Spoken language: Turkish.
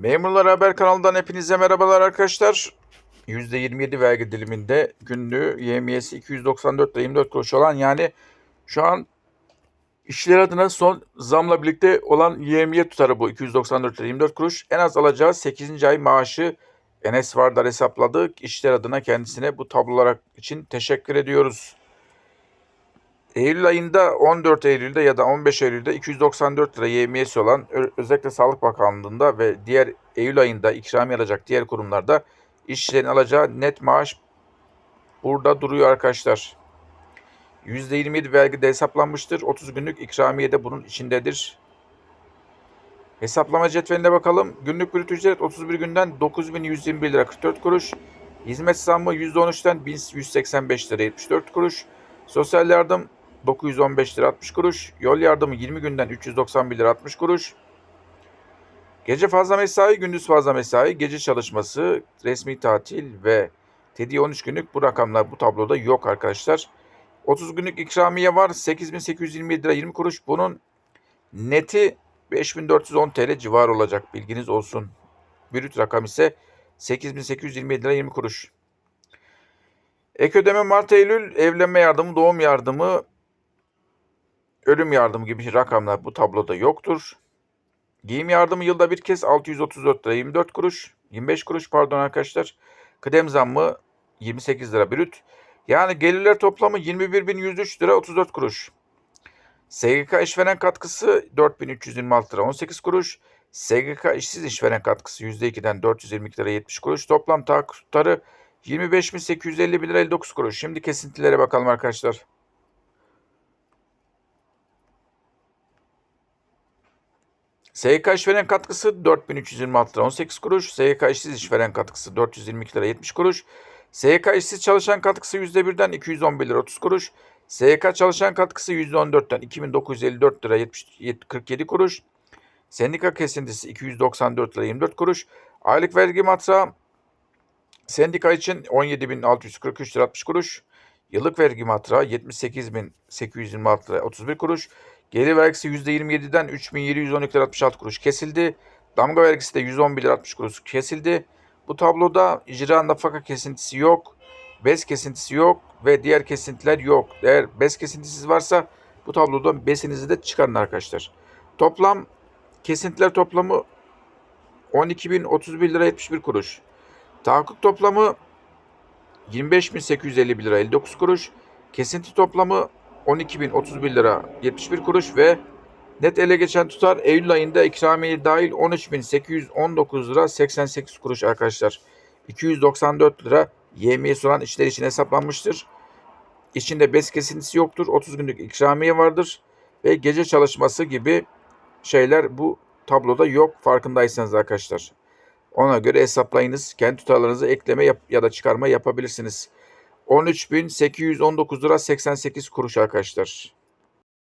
Memurlar Haber kanalından hepinize merhabalar arkadaşlar. %27 vergi diliminde günlüğü yemiyesi 294 lira 24 kuruş olan yani şu an işçiler adına son zamla birlikte olan yemiye tutarı bu 294 lira 24 kuruş. En az alacağı 8. ay maaşı Enes Vardar hesapladı. İşçiler adına kendisine bu tablolar için teşekkür ediyoruz. Eylül ayında 14 Eylül'de ya da 15 Eylül'de 294 lira yemiyesi olan özellikle Sağlık Bakanlığı'nda ve diğer Eylül ayında ikramiye alacak diğer kurumlarda işçilerin alacağı net maaş burada duruyor arkadaşlar. %27 vergi de hesaplanmıştır. 30 günlük ikramiye de bunun içindedir. Hesaplama cetveline bakalım. Günlük brüt ücret 31 günden 9121 lira 44 kuruş. Hizmet zammı %13'ten 1185 lira 74 kuruş. Sosyal yardım 915 lira 60 kuruş. Yol yardımı 20 günden 391 lira 60 kuruş. Gece fazla mesai, gündüz fazla mesai, gece çalışması, resmi tatil ve tedi 13 günlük bu rakamlar bu tabloda yok arkadaşlar. 30 günlük ikramiye var 8827 lira 20 kuruş. Bunun neti 5410 TL civarı olacak bilginiz olsun. Brüt rakam ise 8827 lira 20 kuruş. Ek ödeme Mart Eylül evlenme yardımı, doğum yardımı, ölüm yardımı gibi rakamlar bu tabloda yoktur. Giyim yardımı yılda bir kez 634 lira 24 kuruş, 25 kuruş pardon arkadaşlar. Kıdem zammı 28 lira brüt. Yani gelirler toplamı 21.103 lira 34 kuruş. SGK işveren katkısı 4326 lira 18 kuruş. SGK işsiz işveren katkısı %2'den 422 lira 70 kuruş. Toplam tutarı 25.851 lira 59 kuruş. Şimdi kesintilere bakalım arkadaşlar. SGK işveren katkısı 4326 lira 18 kuruş. SGK işsiz işveren katkısı 422 lira 70 kuruş. SGK işsiz çalışan katkısı %1'den 211 lira 30 kuruş. SGK çalışan katkısı %14'ten 2954 lira 70, 47 kuruş. Sendika kesintisi 294 lira 24 kuruş. Aylık vergi matrağı sendika için 17.643 lira 60 kuruş. Yıllık vergi matrağı 78.826 lira 31 kuruş. Gelir vergisi %27'den 3.712 lira 66 kuruş kesildi. Damga vergisi de 111 lira 60 kuruş kesildi. Bu tabloda icra nafaka kesintisi yok. Bez kesintisi yok ve diğer kesintiler yok. Eğer bez kesintisiz varsa bu tabloda besinizi de çıkarın arkadaşlar. Toplam kesintiler toplamı 12.031 lira 71 kuruş. Tahakkuk toplamı 25.851 lira 59 kuruş. Kesinti toplamı 12.031 lira 71 kuruş ve net ele geçen tutar Eylül ayında ikramiye dahil 13.819 lira 88 kuruş arkadaşlar. 294 lira yemiyesi olan işler için hesaplanmıştır. İçinde bez kesintisi yoktur. 30 günlük ikramiye vardır. Ve gece çalışması gibi şeyler bu tabloda yok farkındaysanız arkadaşlar. Ona göre hesaplayınız. Kendi tutarlarınızı ekleme yap ya da çıkarma yapabilirsiniz. 13.819 lira 88 kuruş arkadaşlar.